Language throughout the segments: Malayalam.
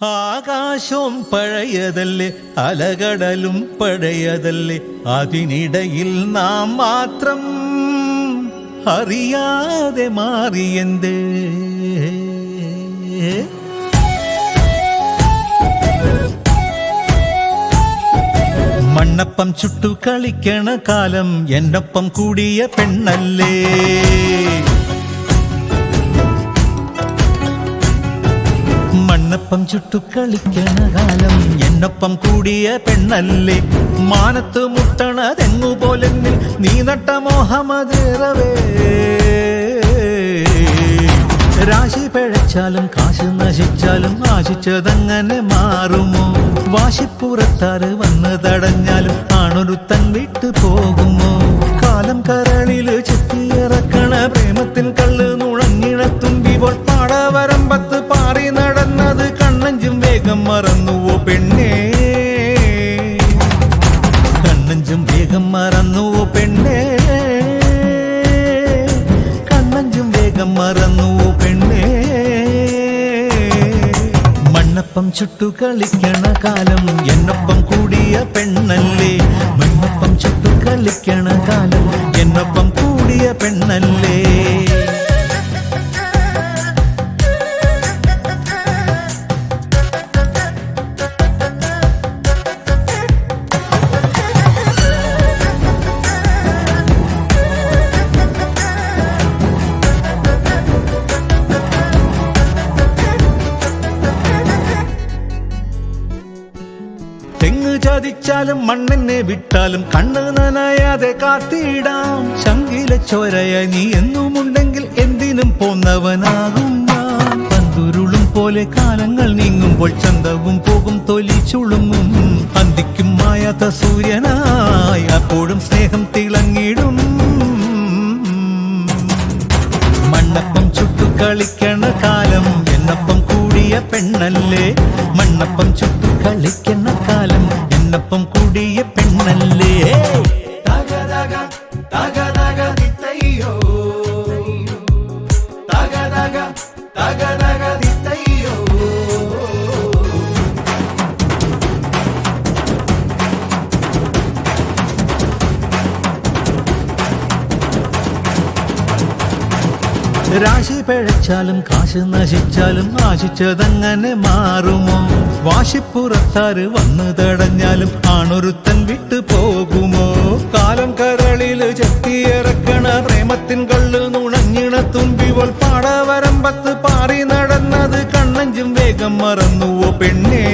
ആകാശവും പഴയതല്ലേ അലകടലും പഴയതല്ലേ അതിനിടയിൽ നാം മാത്രം അറിയാതെ മാറിയെന്തേ? മണ്ണപ്പം ചുട്ടു കളിക്കണ കാലം എന്നൊപ്പം കൂടിയ പെണ്ണല്ലേ? മണ്ണപ്പം ചുട്ടു കളിക്കണ കാലം. എന്നൊപ്പം കൂടിയ പെണ്ണല്ലേ? മാനത്ത് മുട്ടണ തെങ്ങു പോലെ നീ നട്ട മോഹമതേറവേ രാശി പിഴച്ചാലും കാശ് നശിച്ചാലും ആശിച്ചതങ്ങനെ മാറുമോ? വാശിപ്പുറത്താറ് വന്ന് തടഞ്ഞാലും ആണൊരുത്തൻ വിട്ടു പോകുമോ? കാലം കരളിൽ ചെത്തിയിറക്കണ കണ്ണഞ്ചും മറന്നു പെണ്ണേ. മണ്ണപ്പം ചുട്ടു കളിക്കണ കാലം എന്നൊപ്പം കൂടിയ പെണ്ണല്ലേ? മണ്ണപ്പം ചുട്ടു കളിക്കണ കാലം എന്നൊപ്പം കൂടിയ പെണ്ണല്ലേ? ചതിച്ചാലും മണ്ണെന്നെ വിട്ടാലും കണ്ണ് നനയാതെ കാത്തിടാം. ശങ്കില ചോരയ നീ എന്നുമുണ്ടെങ്കിൽ എന്തിനും പോന്നവനാകും പന്തുരുളും പോലെ കാലങ്ങൾ നീങ്ങുമ്പോൾ ചന്തവും പോകും തൊലി ചുളുങ്ങും. അന്തിക്കും മായാത്ത സൂര്യനായി അപ്പോഴും സ്നേഹം തിളങ്ങിടും മണ്ണപ്പം ചുട്ടു കളിക്കണ കാലം എന്നപ്പം കൂടിയ പെണ്ണല്ലേ? മണ്ണപ്പം ചുട്ടു കളിക്കണ കാലം രാശി പിഴച്ചാലും കാശ് നശിച്ചാലും ആശിച്ചതങ്ങനെ മാറുമോ? വാശിപ്പുറത്താറ് വന്നു തടഞ്ഞാലും ആണൊരുത്തൻ വിട്ടു പോകുമോ? കാലം കരളിൽ ചെത്തിയിറക്കണ പ്രേമത്തിൻ കള്ളു നുണഞ്ഞിണ തുമ്പിവൾ പാടവരമ്പത്ത് പാറി നടന്നത് കണ്ണഞ്ചും വേഗം മറന്നുവോ പെണ്ണേ?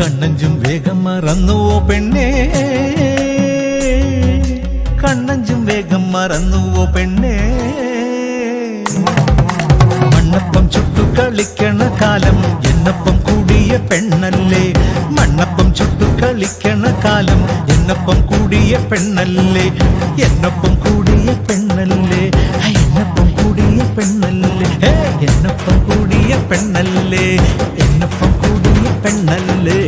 കണ്ണഞ്ചും വേഗം മറന്നുവോ പെണ്ണേ? കണ്ണഞ്ചും വേഗം മറന്നുവോ പെണ്ണേ? മണ്ണപ്പം ചുട്ടു കളിക്കണ കാലം എന്നപ്പം കൂടിയ പെണ്ണല്ലേ? മണ്ണപ്പം ചുട്ടു കളിക്കണ കാലം എന്നപ്പം കൂടിയ പെണ്ണല്ലേ? എന്നപ്പം കൂടിയ പെണ്ണല്ലേ? എന്നപ്പം കൂടിയ പെണ്ണല്ലേ? എന്നപ്പം കൂടിയ പെണ്ണല്ലേ? എന്നപ്പം കൂടിയ പെണ്ണല്ലേ?